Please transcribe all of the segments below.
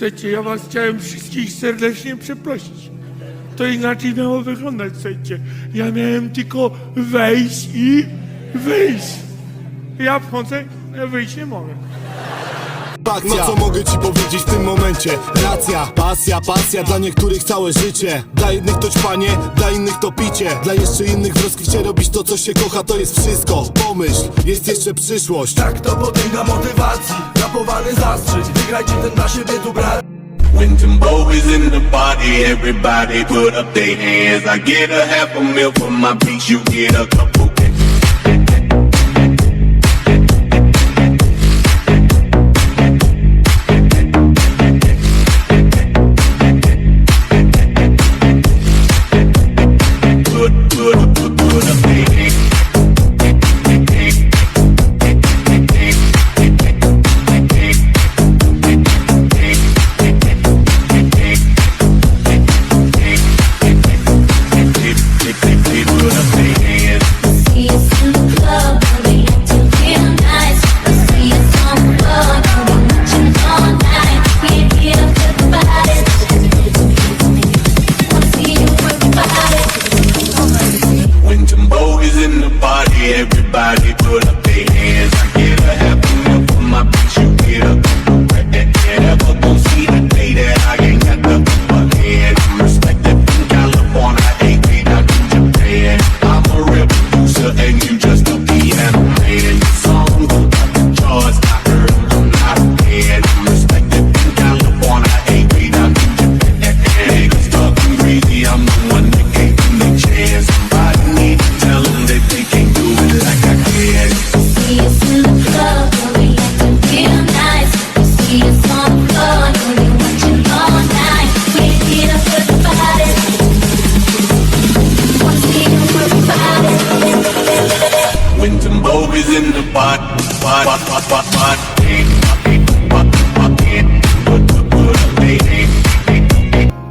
Słuchajcie, ja was chciałem wszystkich serdecznie przeprosić. To inaczej miało wyglądać, słuchajcie. Ja miałem tylko wejść i wyjść. Ja wchodzę, ja wyjść nie mogę. No co mogę ci powiedzieć w tym momencie? Racja, pasja, pasja Dla niektórych całe życie Dla jednych to ćpanie, dla innych to picie Dla jeszcze innych w rozkwicie robić to co się kocha To jest wszystko, pomyśl, jest jeszcze przyszłość Tak to potęga motywacji Rapowany zastrzyć, wygrajcie ten dla siebie tu brat When Timbo is in the party, everybody put up their hands. I get a half a meal for my beats, you get a couple.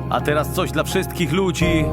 A teraz coś dla wszystkich ludzi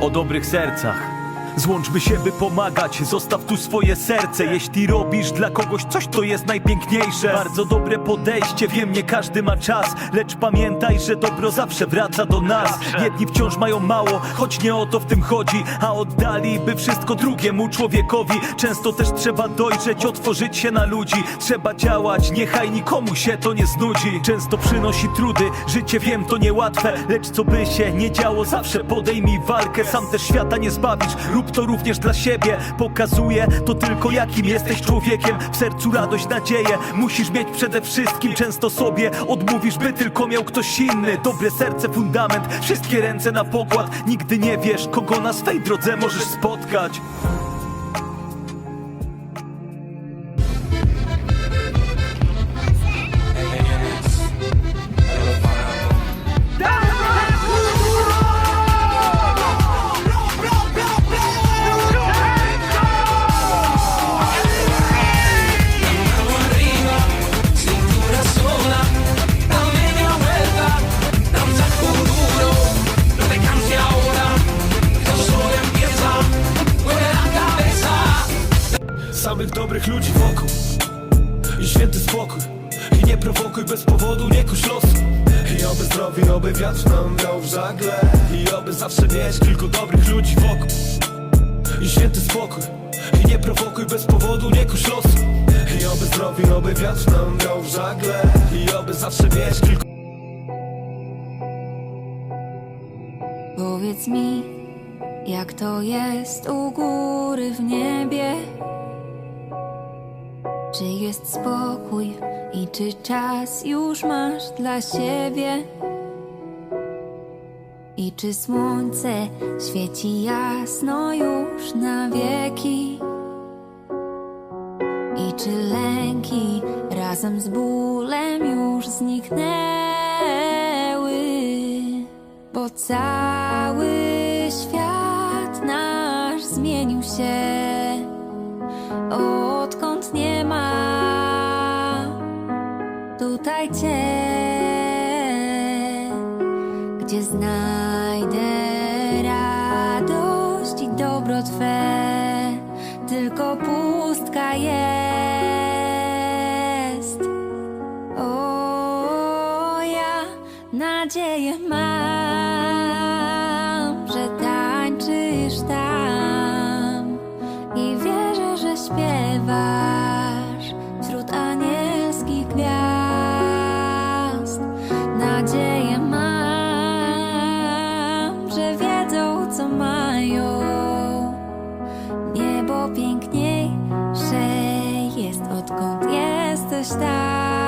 o dobrych sercach. Złączmy się, by pomagać, zostaw tu swoje serce. Jeśli robisz dla kogoś coś, to jest najpiękniejsze. Bardzo dobre podejście, wiem, nie każdy ma czas. Lecz pamiętaj, że dobro zawsze wraca do nas. Jedni wciąż mają mało, choć nie o to w tym chodzi. A oddaliby wszystko drugiemu człowiekowi. Często też trzeba dojrzeć, otworzyć się na ludzi. Trzeba działać, niechaj nikomu się to nie znudzi. Często przynosi trudy, życie wiem to niełatwe. Lecz co by się nie działo, zawsze podejmij walkę. Sam też świata nie zbawisz, rób to również dla siebie. Pokazuje to tylko jakim jesteś człowiekiem. W sercu radość, nadzieję, musisz mieć przede wszystkim Często sobie. Odmówisz, by tylko miał ktoś inny. Dobre serce, fundament, wszystkie ręce na pokład. Nigdy nie wiesz, kogo na swej drodze możesz spotkać dobrych ludzi wokół. I święty spokój I nie prowokuj bez powodu, nie kuś losu. I oby zdrowi, oby wiatr nam grał w żagle. I oby zawsze mieć kilku dobrych ludzi wokół. I święty spokój I nie prowokuj bez powodu, nie kuś losu. I oby zdrowi, oby wiatr nam grał w żagle. I oby zawsze mieć kilku Powiedz mi, jak to jest u góry w niebie? Czy jest spokój i czy czas już masz dla siebie? I czy słońce świeci jasno już na wieki? I czy lęki razem z bólem już zniknęły? Bo cały tutaj cię, gdzie znajdę radość i dobro Twe, tylko pustka jest. O, ja Nadzieję mam, Nadzieję mam, że wiedzą, co mają. Niebo piękniejsze jest, odkąd jesteś tam.